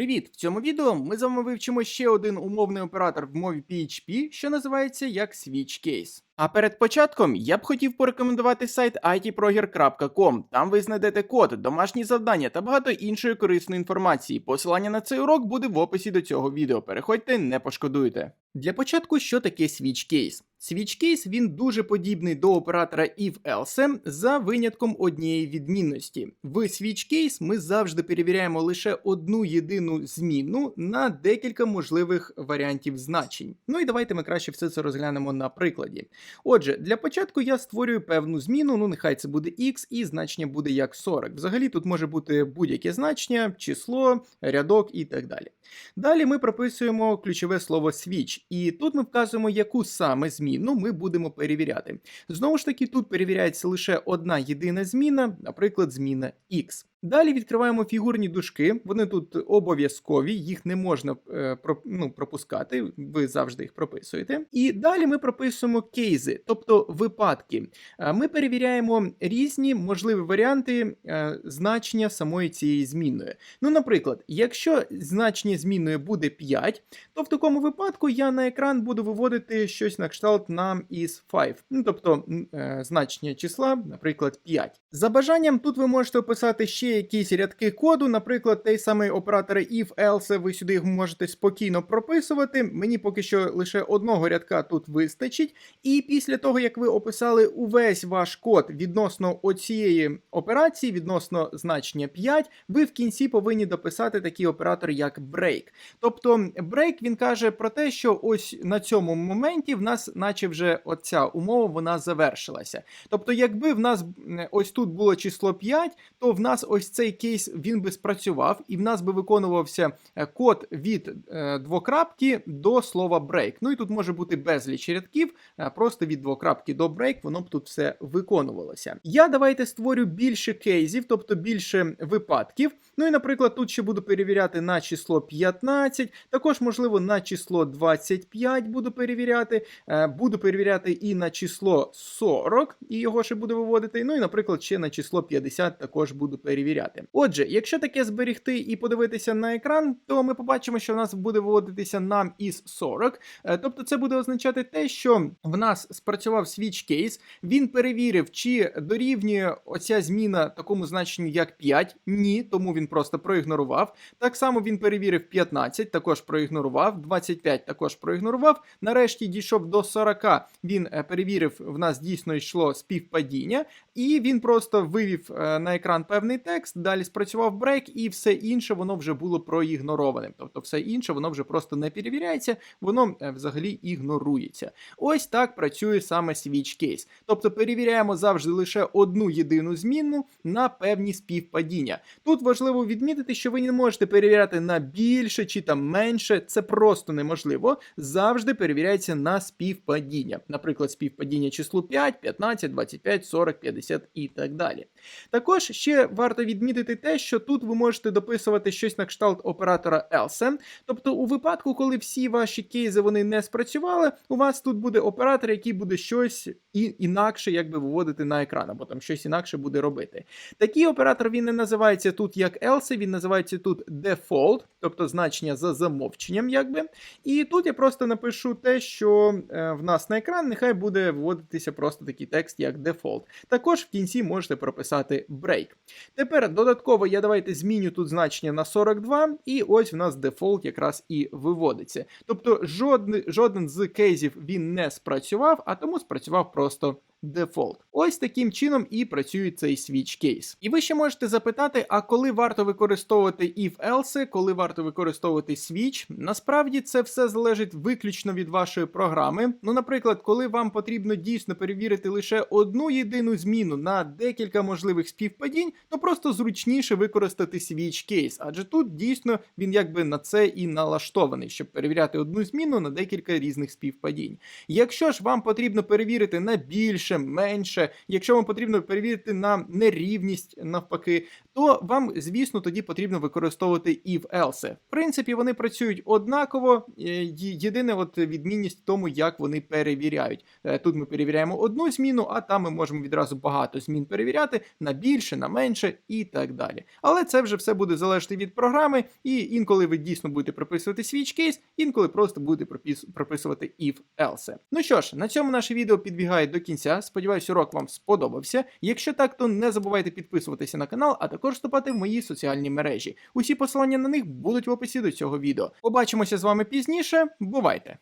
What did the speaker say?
Привіт! В цьому відео ми з вами вивчимо ще один умовний оператор в мові PHP, що називається як Switch Case. А перед початком я б хотів порекомендувати сайт itproger.com. Там ви знайдете код, домашні завдання та багато іншої корисної інформації. Посилання на цей урок буде в описі до цього відео. Переходьте, не пошкодуйте. Для початку, що таке Switch Case? Switch Case він дуже подібний до оператора if-else за винятком однієї відмінності. В Switch Case ми завжди перевіряємо лише одну єдину зміну на декілька можливих варіантів значень. Ну і давайте ми краще все це розглянемо на прикладі. Отже, для початку я створюю певну зміну, ну нехай це буде x, і значення буде як 40. Взагалі тут може бути будь-яке значення, число, рядок і так далі. Далі ми прописуємо ключове слово switch, і тут ми вказуємо, яку саме зміну ми будемо перевіряти. Знову ж таки, тут перевіряється лише одна єдина зміна, наприклад, зміна x. Далі відкриваємо фігурні дужки, вони тут обов'язкові, їх не можна е, ну, пропускати, ви завжди їх прописуєте. І далі ми прописуємо кейзи, тобто випадки. Е, Ми перевіряємо різні можливі варіанти е, значення самої цієї змінної. Ну, наприклад, якщо значення змінної буде 5, то в такому випадку я на екран буду виводити щось на кшталт нам із 5, ну, тобто значення числа, наприклад, 5. За бажанням тут ви можете описати ще якісь рядки коду, наприклад, той самий оператор if, else, ви сюди їх можете спокійно прописувати. Мені поки що лише одного рядка тут вистачить. І після того, як ви описали увесь ваш код відносно оцієї операції, відносно значення 5, ви в кінці повинні дописати такий оператор, як break. Тобто break він каже про те, що ось на цьому моменті в нас, наче вже оця умова, вона завершилася. Тобто, якби в нас ось тут було число 5, то в нас ось цей кейс він би спрацював, і в нас би виконувався е, код від е, двокрапки до слова break. Ну і тут може бути безліч рядків, е, просто від двокрапки до break, воно б тут все виконувалося. Я давайте створю більше кейсів, тобто більше випадків. Ну і, наприклад, тут ще буду перевіряти на число 15, також, можливо, на число 25 буду перевіряти. Буду перевіряти і на число 40, і його ще буду виводити. Ну і, наприклад, ще на число 50 також буду перевіряти. Отже, якщо таке зберегти і подивитися на екран, то ми побачимо, що в нас буде виводитися нам із 40. Е, Тобто це буде означати те, що в нас спрацював switch case, він перевірив, чи дорівнює оця зміна такому значенню, як 5. Ні, тому він просто проігнорував. Так само він перевірив 15, також проігнорував, 25 також проігнорував. Нарешті дійшов до 40. Він е, перевірив, в нас дійсно йшло співпадіння, і він просто вивів е, на екран певний текст, далі спрацював брейк, і все інше воно вже було проігнорованим. Тобто, все інше воно вже просто не перевіряється, воно е, взагалі ігнорується. Ось так працює саме switch case. Тобто перевіряємо завжди лише одну єдину змінну на певні співпадіння. Тут важливо відмітити, що ви не можете перевіряти на більше чи там менше, це просто неможливо. Завжди перевіряється на співпадіння. Наприклад, співпадіння числу 5, 15, 25, 40, 50 і так далі. Також ще варто відмітити те, що тут ви можете дописувати щось на кшталт оператора else. Тобто, у випадку, коли всі ваші кейси вони не спрацювали, у вас тут буде оператор, який буде щось і інакше якби виводити на екран, або там щось інакше буде робити. Такий оператор він не називається тут як else, він називається тут default, тобто значення за замовченням, якби. І тут я просто напишу те, що е, в нас на екран нехай буде виводитися просто такий текст, як default. Також в кінці можете прописати break. Тепер додатково я давайте зміню тут значення на 42, і ось в нас дефолт якраз і виводиться. Тобто жоден, жоден з кейсів він не спрацював, а тому спрацював просто дефолт. Ось таким чином і працює цей switch case. І ви ще можете запитати, а коли варто використовувати if-else, коли варто використовувати switch? Насправді це все залежить виключно від вашої програми. Ну, наприклад, коли вам потрібно дійсно перевірити лише одну єдину зміну на декілька можливих співпадінь, то просто зручніше використати switch case, адже тут дійсно він якби на це і налаштований, щоб перевіряти одну зміну на декілька різних співпадінь. Якщо ж вам потрібно перевірити на більше більше, менше. Якщо вам потрібно перевірити на нерівність навпаки, то вам, звісно, тоді потрібно використовувати if-else. В принципі, вони працюють однаково. е, Єдине от відмінність в тому, як вони перевіряють. Е, Тут ми перевіряємо одну зміну, а там ми можемо відразу багато змін перевіряти на більше, на менше і так далі. Але це вже все буде залежати від програми, і інколи ви дійсно будете прописувати switch кейс, інколи просто будете прописувати if-else. Ну що ж, на цьому наше відео підбігає до кінця. Сподіваюсь, урок вам сподобався. Якщо так, то не забувайте підписуватися на канал, а також вступати в мої соціальні мережі. Усі посилання на них будуть в описі до цього відео. Побачимося з вами пізніше. Бувайте!